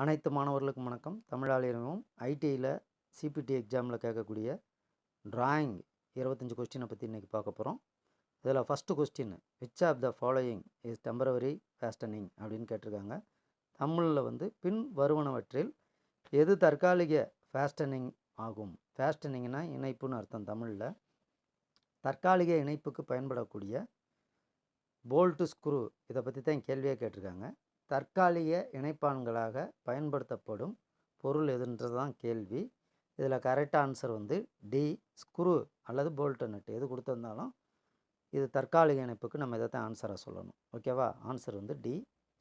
அனைத்து மாணவர்களுக்கும் வணக்கம். தமிழாளியமும் ஐடிஐயில் சிபிடி எக்ஸாமில் கேட்கக்கூடிய டிராயிங் இருபத்தஞ்சி கொஸ்டினை பற்றி இன்றைக்கி பார்க்க போகிறோம் இதில் first question which of the following is temporary fastening அப்படின்னு கேட்டிருக்காங்க. தமிழில் வந்து பின் வருவனவற்றில் எது தற்காலிக ஃபேஸ்டனிங் ஆகும்? ஃபேஸ்டனிங்னா இணைப்புன்னு அர்த்தம் தமிழில். தற்காலிக இணைப்புக்கு பயன்படக்கூடிய போல்ட்டு ஸ்க்ரூ இதை பற்றி தான் கேள்வியாக கேட்டிருக்காங்க. தற்காலிக இணைப்பான்களாக பயன்படுத்தப்படும் பொருள் எதுன்றது தான் கேள்வி. இதில் கரெக்ட் ஆன்சர் வந்து டி ஸ்க்ரூ அல்லது போல்ட்டு நட்டு எது கொடுத்துருந்தாலும் இது தற்காலிக இணைப்புக்கு நம்ம இதை தான் ஆன்சராக சொல்லணும். ஓகேவா ஆன்சர் வந்து டி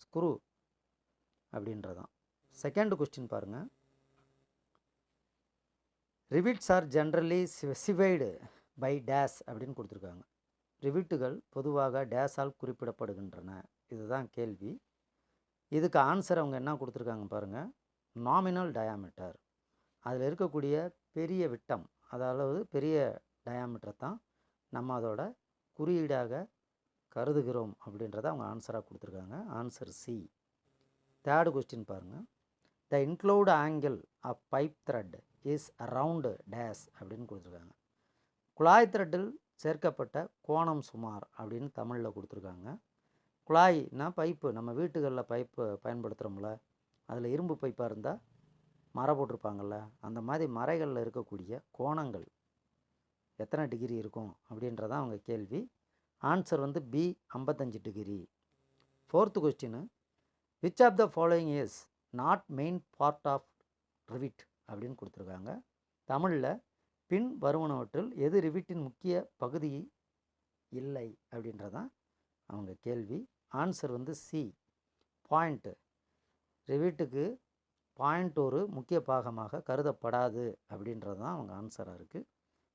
ஸ்க்ரூ அப்படின்றதான் செகண்ட் கொஸ்டின் பாருங்கள் rivets are generally specified by dash அப்படின்னு கொடுத்துருக்காங்க. ரிவிட்டுகள் பொதுவாக டேஸால் குறிப்பிடப்படுகின்றன. இதுதான் கேள்வி. இதுக்கு ஆன்சர் அவங்க என்ன கொடுத்துருக்காங்க பாருங்கள் நாமினல் டயாமீட்டர் அதில் இருக்கக்கூடிய பெரிய விட்டம் அதாவது பெரிய டயாமீட்டரை தான் நம்ம அதோட குறியீடாக கருதுகிறோம் அப்படின்றத அவங்க ஆன்சராக கொடுத்துருக்காங்க. ஆன்சர் சி தேர்டு கொஸ்டின் பாருங்கள் the include angle of pipe thread is around dash அப்படின்னு கொடுத்துருக்காங்க. குழாய் த்ரெட்டில் சேர்க்கப்பட்ட கோணம் சுமார் அப்படின்னு தமிழில் கொடுத்துருக்காங்க. குழாய்னா பைப்பு? நம்ம வீட்டுகளில் பைப்பு பயன்படுத்துகிறோம்ல அதில் இரும்பு பைப்பாக இருந்தால் மரம் போட்டிருப்பாங்கள்ல அந்த மாதிரி மரைகளில் இருக்கக்கூடிய கோணங்கள் எத்தனை டிகிரி இருக்கும் அப்படின்றதான் அவங்க கேள்வி. ஆன்சர் வந்து பி ஐம்பத்தஞ்சு degree. Fourth question which of the following is not main part of rivet அப்படின்னு கொடுத்துருக்காங்க. தமிழில் பின் வருவனவற்றில் எது ரிவிட்டின் முக்கிய பகுதி இல்லை அப்படின்றதான் அவங்க கேள்வி. ஆன்சர் வந்து சி பாயிண்ட்டு ரிவிட்டுக்கு பாயிண்ட் ஒரு முக்கிய பாகமாக கருதப்படாது அப்படின்றது தான் அவங்க ஆன்சராக இருக்குது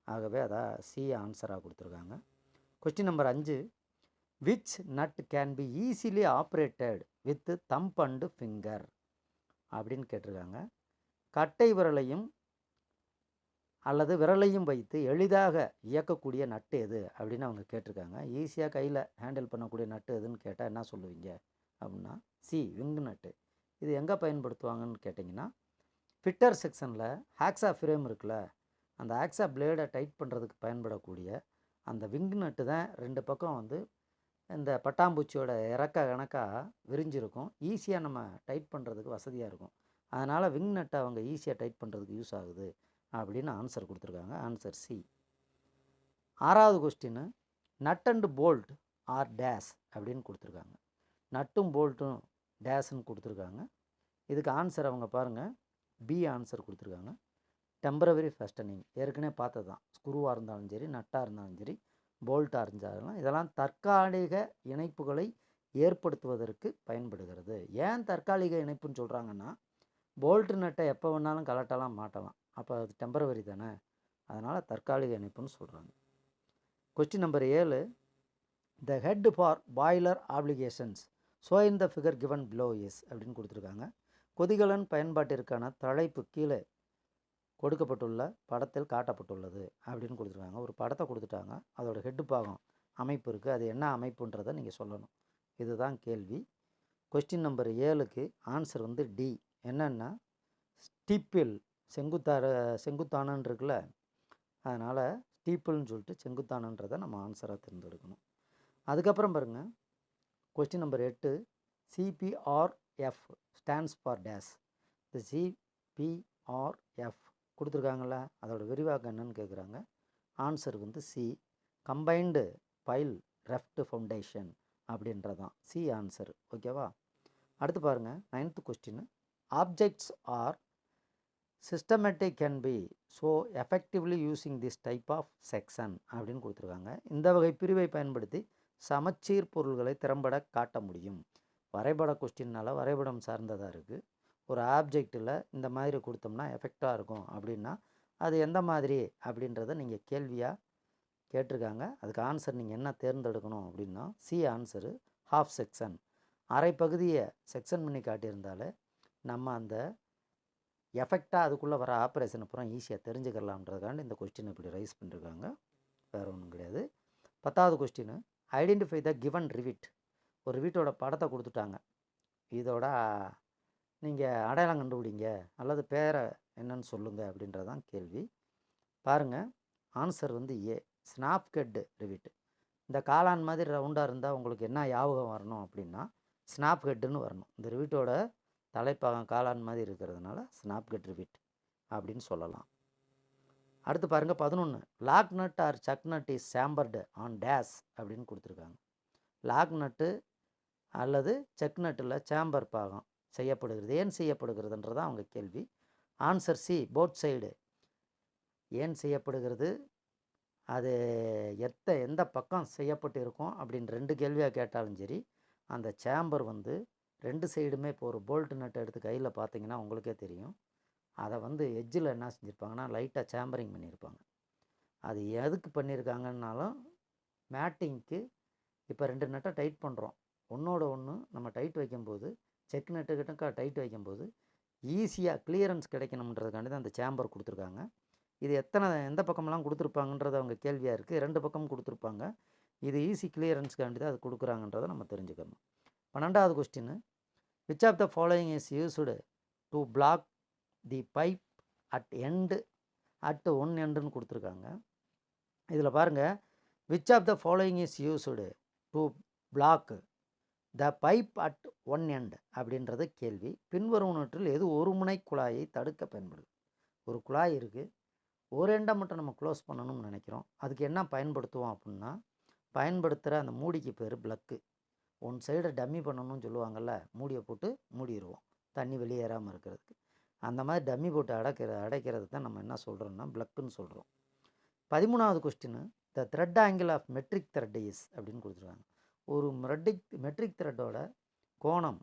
ஆகவே அதான் சி ஆன்சராக கொடுத்துருக்காங்க. கொஸ்டின் நம்பர் அஞ்சு. Which nut can be easily operated with thumb and finger அப்படின்னு கேட்டிருக்காங்க. கட்டை விரலையும் அல்லது விரலையும் வைத்து எளிதாக இயக்கக்கூடிய நட்டு எது? அப்படின்னு அவங்க கேட்டிருக்காங்க. ஈஸியாக கையில் ஹேண்டில் பண்ணக்கூடிய நட்டு எதுன்னு கேட்டால் என்ன சொல்லுவீங்க? அப்படின்னா சி விங்கு நட்டு. இது எங்கே பயன்படுத்துவாங்கன்னு கேட்டிங்கன்னா ஃபிட்டர் செக்ஷனில் ஹேக்ஸா ஃப்ரேம் இருக்குல்ல அந்த ஆக்ஸா பிளேடை டைட் பண்ணுறதுக்கு பயன்படக்கூடிய அந்த விங்கு நட்டு தான் ரெண்டு பக்கம் வந்து இந்த பட்டாம்பூச்சியோட இறக்க கணக்காக விரிஞ்சிருக்கும். ஈஸியாக நம்ம டைட் பண்ணுறதுக்கு வசதியாக இருக்கும். அதனால் விங் நட்டை அவங்க ஈஸியாக டைட் பண்ணுறதுக்கு யூஸ் ஆகுது. அப்படின்னு ஆன்சர் கொடுத்துருக்காங்க. ஆன்சர் சி ஆறாவது question nut and bolt are dash அப்படின்னு கொடுத்துருக்காங்க. நட்டும் போல்ட்டும் டேஸ்ன்னு கொடுத்துருக்காங்க. இதுக்கு ஆன்சர் அவங்க பாருங்கள் பி ஆன்சர் கொடுத்துருக்காங்க. டெம்பரவரி ஃபெஸ்டனிங் ஏற்கனவே பார்த்தது தான் ஸ்க்ரூவாக இருந்தாலும் சரி நட்டாக இருந்தாலும் சரி போல்ட்டாக இருந்தாலும் இதெல்லாம் தற்காலிக இணைப்புகளை ஏற்படுத்துவதற்கு பயன்படுகிறது. ஏன் தற்காலிக இணைப்புன்னு சொல்கிறாங்கன்னா போல்ட்டு நட்டை எப்போ வேணாலும் கலட்டலாம் மாட்டலாம். அப்போ அது டெம்பரவரி தானே? அதனால் தற்காலிக இணைப்புன்னு சொல்கிறாங்க கொஸ்டின் நம்பர் ஏழு. The head for boiler applications so in the figure given below is அப்படின்னு கொடுத்துருக்காங்க. கொதிகலன் பயன்பாட்டிற்கான தலைப்பு கீழே கொடுக்கப்பட்டுள்ள படத்தில் காட்டப்பட்டுள்ளது அப்படின்னு கொடுத்துருக்காங்க. ஒரு படத்தை கொடுத்துட்டாங்க. அதோட ஹெட்டு பாகம் அமைப்பு இருக்குது அது என்ன அமைப்புன்றதை நீங்கள் சொல்லணும். இதுதான் கேள்வி. கொஸ்டின் நம்பர் ஏழுக்கு ஆன்சர் வந்து டி என்னென்னா ஸ்டிப்பில் செங்குத்தார செங்குத்தானன் இருக்குல்ல? அதனால் ஸ்டீப்பிள்னு சொல்லிட்டு செங்குத்தானன்றதை நம்ம ஆன்சராக தேர்ந்தெடுக்கணும். அதுக்கப்புறம் பாருங்கள் கொஸ்டின் நம்பர் எட்டு. சிபிஆர்எஃப் ஸ்டாண்ட்ஸ் ஃபார் டேஸ் இந்த சிபிஆர்எஃப் கொடுத்துருக்காங்கள அதோட விரிவாக்கம் என்னன்னு கேட்குறாங்க ஆன்சர் வந்து C combined pile raft foundation அப்படின்றதான். சி ஆன்சர் ஓகேவா அடுத்து பாருங்கள் ninth question objects are systematic can be so effectively using this type of section அப்படின்னு கொடுத்துருக்காங்க. இந்த வகை பிரிவை பயன்படுத்தி சமச்சீர் பொருள்களை திறம்பட காட்ட முடியும். வரைபட கொஸ்டின்னால் வரைபடம் சார்ந்ததாக இருக்குது ஒரு ஆப்ஜெக்டில் இந்த மாதிரி கொடுத்தோம்னா எஃபெக்டாக இருக்கும் அப்படின்னா அது எந்த மாதிரி அப்படின்றத நீங்கள் கேள்வியாக கேட்டிருக்காங்க. அதுக்கு ஆன்சர் நீங்கள் என்ன தேர்ந்தெடுக்கணும் அப்படின்னா சி ஆன்சரு ஹாஃப் செக்ஷன் அரை பகுதியை செக்ஷன் பண்ணி காட்டியிருந்தாலே நம்ம அந்த எஃபெக்டாக அதுக்குள்ளே வர ஆப்ரேஷன் அப்புறம் ஈஸியாக தெரிஞ்சுக்கலாம்ன்றதுக்காண்டி இந்த கொஸ்டின் இப்படி ரைஸ் பண்ணியிருக்காங்க வேறு ஒன்றும் கிடையாது. பத்தாவது question identify the given rivet ஒரு வீட்டோட படத்தை கொடுத்துட்டாங்க. இதோட நீங்கள் அடையாளம் கண்டுபிடிங்க. அல்லது பேரை என்னன்னு சொல்லுங்கள் அப்படின்றது தான் கேள்வி. பாருங்கள் ஆன்சர் வந்து ஏ ஸ்னாப்கெட் ரிவிட் இந்த காளான் மாதிரி ரவுண்டாக இருந்தால் உங்களுக்கு என்ன ஞாபகம் வரணும் அப்படின்னா ஸ்னாப்கெட்டுன்னு வரணும். இந்த ரிவிட்டோட தலைப்பாகம் காளான் மாதிரி இருக்கிறதுனால ஸ்னாப்கட் ரிவிட் அப்படின்னு சொல்லலாம். அடுத்து பாருங்கள் பதினொன்று lock nut or chuck nut is chamfered on dash அப்படின்னு கொடுத்துருக்காங்க. லாக் நட்டு அல்லது செக் நட்டில் சாம்பர் பாகம் செய்யப்படுகிறது. ஏன் செய்யப்படுகிறதுன்றது அவங்க கேள்வி. ஆன்சர் சி போட் சைடு ஏன் செய்யப்படுகிறது? அது எத்த எந்த பக்கம் செய்யப்பட்டு இருக்கும் அப்படின்னு ரெண்டு கேள்வியாக கேட்டாலும் சரி அந்த சேம்பர் வந்து ரெண்டு சைடுமே இப்போ ஒரு போல்ட் நட்டை எடுத்து கையில் பார்த்தீங்கன்னா உங்களுக்கே தெரியும். அதை வந்து எஜ்ஜில் என்ன செஞ்சுருப்பாங்கன்னா லைட்டாக சேம்பரிங் பண்ணியிருப்பாங்க அது எதுக்கு பண்ணியிருக்காங்கன்னாலும் மேட்டிங்க்கு இப்போ ரெண்டு நட்டை டைட் பண்ணுறோம் ஒன்றோட ஒன்று நம்ம டைட் வைக்கும்போது செக் நட்டுக்கிட்ட டைட் வைக்கும்போது ஈஸியாக கிளியரன்ஸ் கிடைக்கணுன்றதுக்காண்டி தான் அந்த சேம்பர் கொடுத்துருக்காங்க. இது எத்தனை எந்த பக்கமெல்லாம் கொடுத்துருப்பாங்கன்றது அவங்க கேள்வியாக இருக்குது ரெண்டு பக்கம் கொடுத்துருப்பாங்க. இது ஈஸி கிளியரன்ஸ்க்காண்டி தான் அது கொடுக்குறாங்கன்றதை நம்ம தெரிஞ்சுக்கணும். பன்னெண்டாவது question which of the following is used to block the pipe at end at one எண்டுன்னு கொடுத்துருக்காங்க. இதில் பாருங்கள் which of the following is used to block the pipe at one end அப்படின்றது கேள்வி. பின்வருவனற்றில் எது ஒரு முனை குழாயை தடுக்க பயன்படுது? ஒரு குழாய் இருக்குது ஒரு எண்டை மட்டும் நம்ம க்ளோஸ் பண்ணணும்னு நினைக்கிறோம். அதுக்கு என்ன பயன்படுத்துவோம் அப்படின்னா பயன்படுத்துகிற அந்த மூடிக்கு பேர் ப்ளக்கு ஒன் சைடை டம்மி பண்ணணும்னு சொல்லுவாங்கள்ல மூடியை போட்டு மூடிடுவோம் தண்ணி வெளியேறாமல் இருக்கிறதுக்கு. அந்த மாதிரி டம்மி போட்டு அடைக்கிற அடைக்கிறது தான் நம்ம என்ன சொல்கிறோம்னா பிளக்குன்னு சொல்கிறோம் பதிமூணாவது question the thread angle of metric thread is அப்படின்னு கொடுத்துருக்காங்க. ஒரு மெட்ரிக் மெட்ரிக் த்ரெட்டோட கோணம்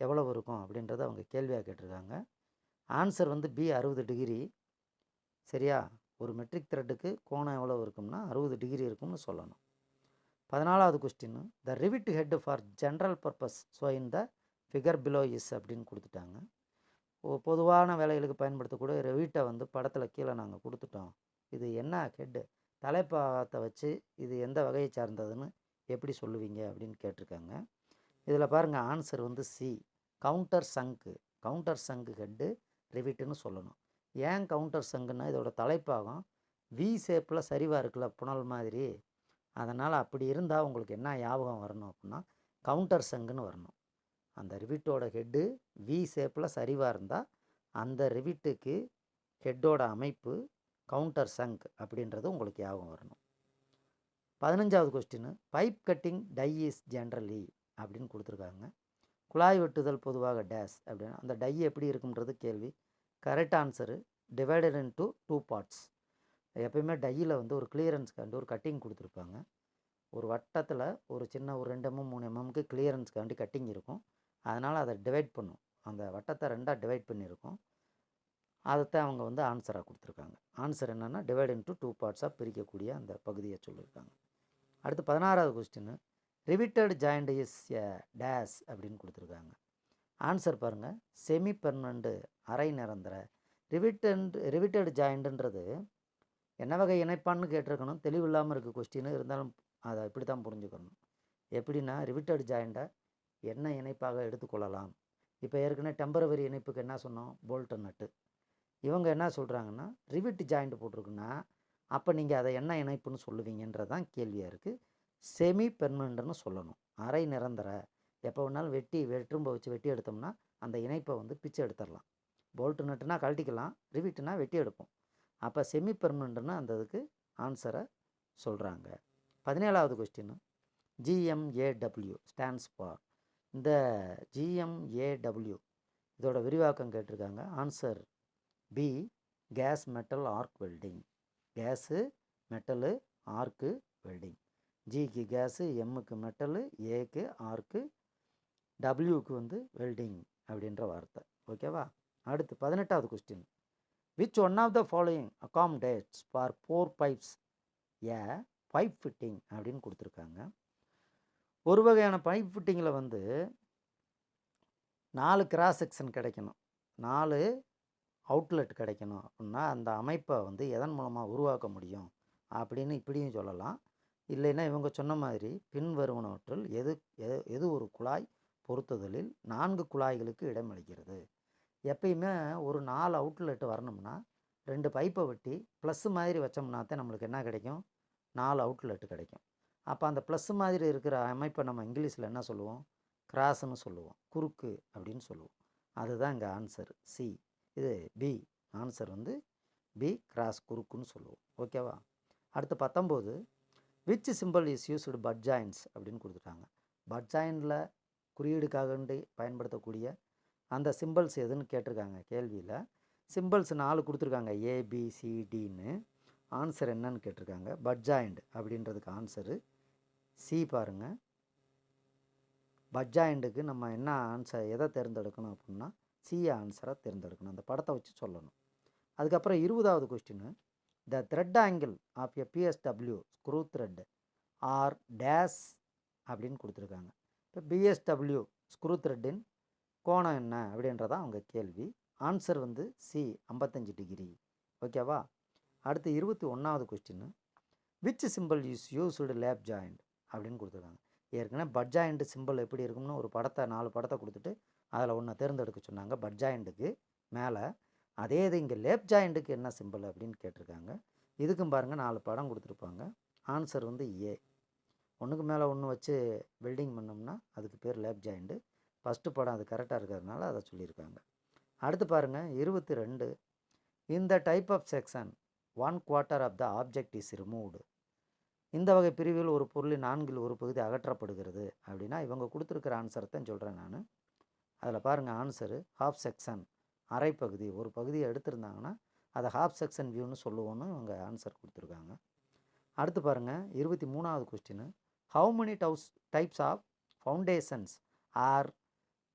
எவ்வளவு இருக்கும் அப்படின்றத அவங்க கேள்வியாக கேட்டிருக்காங்க. ஆன்சர் வந்து பி அறுபது டிகிரி சரியா? ஒரு மெட்ரிக் த்ரெட்டுக்கு கோணம் எவ்வளோ இருக்கும்னா அறுபது டிகிரி இருக்கும்னு சொல்லணும். பதினாலாவது question the rivet head for general purpose so in the figure below is அப்படின்னு கொடுத்துட்டாங்க. ஓ பொதுவான வேலைகளுக்கு பயன்படுத்தக்கூடிய ரெவிட்டை வந்து படத்தில் கீழே நாங்கள் கொடுத்துட்டோம். இது என்ன ஹெட்டு தலைப்பாகத்தை வச்சு இது எந்த வகையை சார்ந்ததுன்னு எப்படி சொல்லுவீங்க அப்படின்னு கேட்டிருக்காங்க. இதில் பாருங்கள் ஆன்சர் வந்து C countersunk countersunk head ரிவிட்டுன்னு சொல்லணும். ஏன் கவுண்டர் சங்குன்னா இதோட தலைப்பாகம். வி ஷேப்பில் சரிவாக இருக்குல்ல புனல் மாதிரி. அதனால் அப்படி இருந்தால் உங்களுக்கு என்ன ஞாபகம் வரணும் அப்படின்னா கவுண்டர் சங்குன்னு வரணும். அந்த ரிவிட்டோட ஹெட்டு வி ஷேப்பில் சரிவாக இருந்தால் அந்த ரிவிட்டுக்கு ஹெட்டோட அமைப்பு கவுண்டர் சங்க் அப்படின்றது உங்களுக்கு ஞாபகம் வரணும். பதினஞ்சாவது question pipe cutting die is generally அப்படின்னு கொடுத்துருக்காங்க. குழாய் வெட்டுதல் பொதுவாக டேஸ் அப்படின்னு அந்த டை எப்படி இருக்குன்றது கேள்வி. Correct answer divided into two parts எப்பயுமே டையில் வந்து ஒரு கிளியரன்ஸ்க்காண்டி ஒரு கட்டிங் கொடுத்துருப்பாங்க. ஒரு வட்டத்தில் ஒரு சின்ன ஒரு ரெண்டு எம்எம் மூணு எம்எம்க்கு கிளியரன்ஸ்க்காண்டி கட்டிங் இருக்கும். அதனால் அதை டிவைட் பண்ணும். அந்த வட்டத்தை ரெண்டாக டிவைட் பண்ணியிருக்கோம். அதைத்தான் அவங்க வந்து ஆன்சராக கொடுத்துருக்காங்க. ஆன்சர் என்னென்னா டிவைட் இன்ட்டு டூ பார்ட்ஸாக பிரிக்கக்கூடிய அந்த பகுதியை சொல்லியிருக்காங்க. அடுத்து பதினாறாவது question riveted joint is a dash அப்படின்னு கொடுத்துருக்காங்க. ஆன்சர் பாருங்கள் செமி பெர்மனண்ட்டு அரை நிரந்தர. ரிவிட்டன்ட் ரிவிட்டட் ஜாயிண்ட்டுன்றது என்ன வகை இணைப்பான்னு கேட்டிருக்கணும். தெளிவில்லாமல் இருக்குது கொஸ்டின் இருந்தாலும் அதை இப்படி தான் புரிஞ்சுக்கணும். எப்படின்னா ரிவிட்டட் ஜாயிண்ட்டை என்ன இணைப்பாக எடுத்துக்கொள்ளலாம்? இப்போ ஏற்கனவே டெம்பரவரி இணைப்புக்கு என்ன சொன்னோம்? போல்ட்டு நட்டு இவங்க என்ன சொல்கிறாங்கன்னா ரிவிட் ஜாயிண்ட் போட்டிருக்குன்னா அப்போ நீங்கள் அதை என்ன இணைப்புன்னு சொல்லுவீங்கன்றது தான் கேள்வியாக இருக்குது செமி பெர்மனண்ட்னு சொல்லணும். அரை நிரந்தர. எப்போ வேணாலும் வெட்டி வெட்டும்ப வச்சு வெட்டி எடுத்தோம்னா அந்த இணைப்பை வந்து பிச்சை எடுத்துடலாம். போல்ட்டு நட்டுனா கழட்டிக்கலாம். ரிவிட்டுனா வெட்டி எடுப்போம். அப்போ செமி பெர்மனண்ட்னா அந்த இதுக்கு ஆன்சரை சொல்கிறாங்க பதினேழாவது கொஸ்டின் ஜிஎம்ஏடபிள்யூ ஸ்டாண்ட்ஸ் ஃபார் இந்த ஜிஎம்ஏடபிள்யூ இதோட விரிவாக்கம் கேட்டிருக்காங்க. Answer B gas metal arc welding gas metal arc welding ஜிக்கு கேஸு எம்முக்கு மெட்டலு ஏக்கு ஆர்க்கு டபிள்யூக்கு வந்து வெல்டிங் அப்படின்ற வார்த்தை. ஓகேவா அடுத்து பதினெட்டாவது question which one of the following accommodates for four pipes a pipe fitting அப்படின்னு கொடுத்துருக்காங்க. ஒரு வகையான பைப் ஃபிட்டிங்கில் வந்து நாலு கிராஸ் செக்ஷன் கிடைக்கணும். நாலு அவுட்லெட் கிடைக்கணும் அப்படின்னா அந்த அமைப்பை வந்து எதன் மூலமாக உருவாக்க முடியும் அப்படின்னு இப்படியும் சொல்லலாம். இல்லைன்னா இவங்க சொன்ன மாதிரி பின்வருவனவற்றில் எது எது எது ஒரு குழாய் பொருத்துதலில் நான்கு குழாய்களுக்கு இடமளிக்கிறது. எப்பயுமே ஒரு நாலு அவுட்லெட்டு வரணும்னா ரெண்டு பைப்பை வெட்டி ப்ளஸ் மாதிரி வச்சோம்னா தான் நம்மளுக்கு என்ன கிடைக்கும்? நாலு அவுட்லெட் கிடைக்கும். அப்போ அந்த ப்ளஸ் மாதிரி இருக்கிற அமைப்பை நம்ம இங்கிலீஷில் என்ன சொல்லுவோம்? கிராஸ்ன்னு சொல்லுவோம். குறுக்கு அப்படின்னு சொல்லுவோம். அதுதான் இங்கே ஆன்சர் சி இது பி ஆன்சர் வந்து பி கிராஸ் குறுக்குன்னு சொல்லுவோம். ஓகேவா அடுத்து பத்தொம்போது. Which symbol is used butt joins அப்படின்னு கொடுத்துட்டாங்க. பட் ஜாயினில் குறியீடுக்காகண்டி பயன்படுத்தக்கூடிய அந்த சிம்பிள்ஸ் எதுன்னு கேட்டிருக்காங்க கேள்வியில். சிம்பிள்ஸ் நாலு கொடுத்துருக்காங்க ஏபிசிடின்னு ஆன்சர் என்னன்னு கேட்டிருக்காங்க. பட் ஜாயிண்ட் அப்படின்றதுக்கு ஆன்சரு சி பாருங்கள் பட் ஜாயிண்ட்டுக்கு நம்ம என்ன ஆன்சர் எதை தேர்ந்தெடுக்கணும் அப்படின்னா சி ஆன்சரை தேர்ந்தெடுக்கணும். அந்த படத்தை வச்சு சொல்லணும். அதுக்கப்புறம் இருபதாவது question the thread angle of a BSW screw thread are dash அப்படின்னு கொடுத்துருக்காங்க. இப்போ பிஎஸ்டபிள்யூ ஸ்க்ரூ த்ரெட்டின் கோணம் என்ன அப்படின்றதான் அவங்க கேள்வி. ஆன்சர் வந்து சி ஐம்பத்தஞ்சு டிகிரி ஓகேவா அடுத்து இருபத்தி ஒன்றாவது question which symbol use used lap joint அப்படின்னு கொடுத்துருக்காங்க. ஏற்கனவே பட் ஜாயிண்ட் சிம்பிள் எப்படி இருக்கும்னு ஒரு படத்தை நாலு படத்தை கொடுத்துட்டு அதில் ஒன்றை தேர்ந்தெடுக்க சொன்னாங்க. பட் ஜாயிண்ட்டுக்கு மேலே. அதே இது இங்கே லேப் ஜாயிண்ட்டுக்கு என்ன சிம்பிள் அப்படின்னு கேட்டிருக்காங்க. இதுக்கும் பாருங்கள் நாலு படம் கொடுத்துருப்பாங்க. ஆன்சர் வந்து ஏ ஒன்றுக்கு மேலே ஒன்று வச்சு வெல்டிங் பண்ணோம்னா அதுக்கு பேர் லேப் ஜாயிண்ட்டு ஃபஸ்ட்டு படம் அது கரெக்டாக இருக்கிறதுனால அதை சொல்லியிருக்காங்க. அடுத்து பாருங்கள் இருபத்தி ரெண்டு. இந்த type of section one quarter of the object is removed இந்த வகை பிரிவில் ஒரு பொருளின் நான்கில் ஒரு பகுதி அகற்றப்படுகிறது அப்படின்னா இவங்க கொடுத்துருக்கிற ஆன்சரை தான் சொல்கிறேன் நான். அதில் பாருங்கள் ஆன்சரு ஹாஃப் செக்ஷன் அரை பகுதி. ஒரு பகுதியை எடுத்திருந்தாங்கன்னா அதை ஹாஃப் செக்ஷன் வியூன்னு சொல்லுவோன்னு இவங்க ஆன்சர் கொடுத்துருக்காங்க. அடுத்து பாருங்கள் இருபத்தி மூணாவது question how many does types of foundations are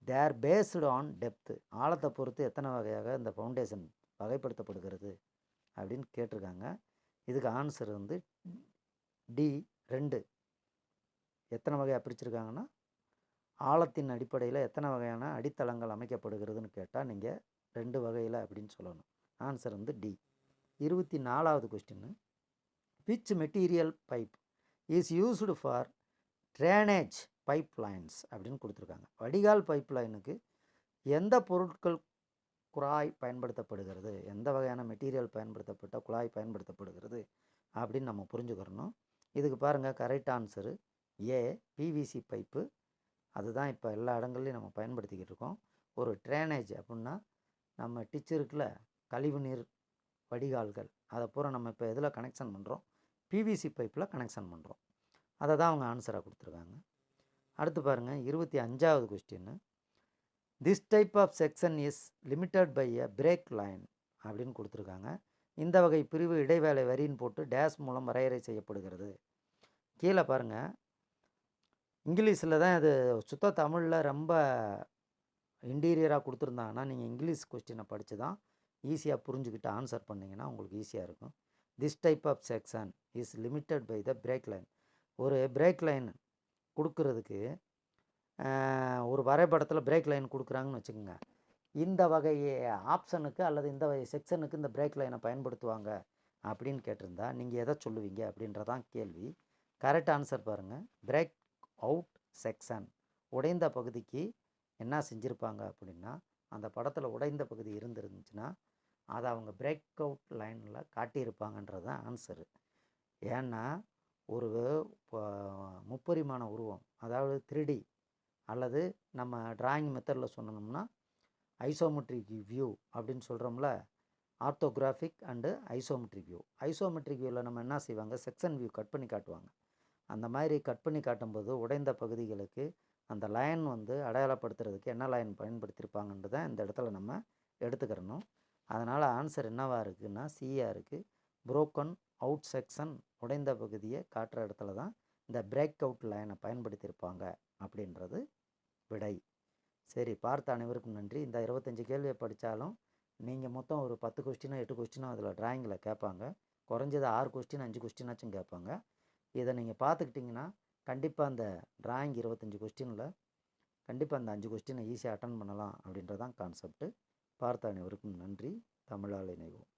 there based on depth ஆழத்தை பொறுத்து எத்தனை வகையாக இந்த ஃபவுண்டேஷன் வகைப்படுத்தப்படுகிறது அப்படின்னு கேட்டிருக்காங்க. இதுக்கு ஆன்சர் வந்து டி ரெண்டு. எத்தனை வகையாக பிரிச்சுருக்காங்கன்னா ஆழத்தின் அடிப்படையில் எத்தனை வகையான அடித்தளங்கள் அமைக்கப்படுகிறதுன்னு கேட்டால் நீங்கள் ரெண்டு வகையில் அப்படின்னு சொல்லணும். ஆன்சர் வந்து டி இருபத்தி நாலாவது question which material pipe is used for drainage pipe lines அப்படின்னு கொடுத்துருக்காங்க. வடிகால் பைப் லைனுக்கு எந்த பொருட்கள் குழாய் பயன்படுத்தப்படுகிறது? எந்த வகையான மெட்டீரியல் பயன்படுத்தப்பட்ட குழாய் பயன்படுத்தப்படுகிறது? அப்படின்னு நம்ம புரிஞ்சுக்கிறணும். இதுக்கு பாருங்கள் correct answer A PVC pipe அதுதான் இப்போ எல்லா இடங்கள்லையும் நம்ம பயன்படுத்திக்கிட்டு இருக்கோம். ஒரு ட்ரைனேஜ் அப்படின்னா நம்ம டிச் கழிவு நீர் வடிகால்கள். அதை பூரா நம்ம இப்போ எதில் கனெக்ஷன் பண்ணுறோம் பிவிசி பைப்பில் கனெக்ஷன் பண்ணுறோம் அதை தான் அவங்க ஆன்சராக கொடுத்துருக்காங்க. அடுத்து பாருங்கள் இருபத்தி அஞ்சாவது கொஸ்டின்னு this type of section is limited by a break line அப்படின்னு கொடுத்துருக்காங்க. இந்த வகை பிரிவு இடைவேளை வரின்னு போட்டு டேஸ் மூலம் வரையறை செய்யப்படுகிறது. கீழே பாருங்கள் இங்கிலீஷில் தான் இது சுத்த தமிழில் ரொம்ப இன்டீரியராக கொடுத்துருந்தாங்கன்னா நீங்கள் இங்கிலீஷ் கொஸ்டினை படித்து தான் ஈஸியாக புரிஞ்சுக்கிட்டு ஆன்சர் பண்ணிங்கன்னா உங்களுக்கு ஈஸியாக இருக்கும். This type of section is limited by the break line ஒரு பிரேக் லைன் கொடுக்கறதுக்கு ஒரு வரைபடத்தில் பிரேக் லைன் கொடுக்குறாங்கன்னு வச்சுக்கோங்க. இந்த வகை ஆப்ஷனுக்கு அல்லது இந்த வகை செக்ஷனுக்கு இந்த பிரேக் லைனை பயன்படுத்துவாங்க அப்படின்னு கேட்டிருந்தா நீங்கள் எதை சொல்லுவீங்க அப்படின்றதான் கேள்வி. கரெக்ட் ஆன்சர் பாருங்கள் பிரேக் அவுட் செக்ஷன் உடைந்த பகுதிக்கு என்ன செஞ்சுருப்பாங்க அப்படின்னா அந்த படத்தில் உடைந்த பகுதி இருந்துருந்துச்சுன்னா அதை அவங்க பிரேக் அவுட் லைனில் காட்டியிருப்பாங்கன்றது தான் ஆன்சரு ஏன்னா ஒரு முப்பரிமாண உருவம் அதாவது த்ரீடி அல்லது நம்ம டிராயிங் மெத்தடில் சொன்னோம்னா ஐசோமெட்ரிக் வியூ அப்படின்னு சொல்கிறோம்ல orthographic and isometric view isometric வியூவில் நம்ம என்ன செய்வாங்க? செக்ஷன் வியூ கட் பண்ணி காட்டுவாங்க. அந்த மாதிரி கட் பண்ணி காட்டும்போது உடைந்த பகுதிகளுக்கு அந்த லைன் வந்து அடையாளப்படுத்துறதுக்கு என்ன லைன் பயன்படுத்தியிருப்பாங்கன்றது இந்த இடத்துல நம்ம எடுத்துக்கிறணும். அதனால் ஆன்சர் என்னவாக இருக்குதுன்னா சியாக இருக்குது புரோக்கன் அவுட் செக்ஷன் உடைந்த பகுதியை காட்டுற இடத்துல தான் இந்த பிரேக் அவுட் லைனை பயன்படுத்தியிருப்பாங்க அப்படின்றது விடை. சரி பார்த்த அனைவருக்கும் நன்றி. இந்த இருபத்தஞ்சி கேள்வியை படித்தாலும் நீங்கள் மொத்தம் ஒரு பத்து கொஸ்டினோ எட்டு கொஸ்டினோ அதில் ட்ராயிங்கில் கேட்பாங்க. குறைஞ்சது ஆறு கொஸ்டின் அஞ்சு கொஸ்டினாச்சும் கேட்பாங்க. இதை நீங்கள் பார்த்துக்கிட்டிங்கன்னா கண்டிப்பாக அந்த ட்ராயிங் இருபத்தஞ்சி கொஸ்டினில் கண்டிப்பாக அந்த அஞ்சு கொஸ்டினை ஈஸியாக அட்டன் பண்ணலாம் அப்படின்றதான் கான்செப்ட்டு பார்த்த அனைவருக்கும் நன்றி. தமிழால் இணைவோம்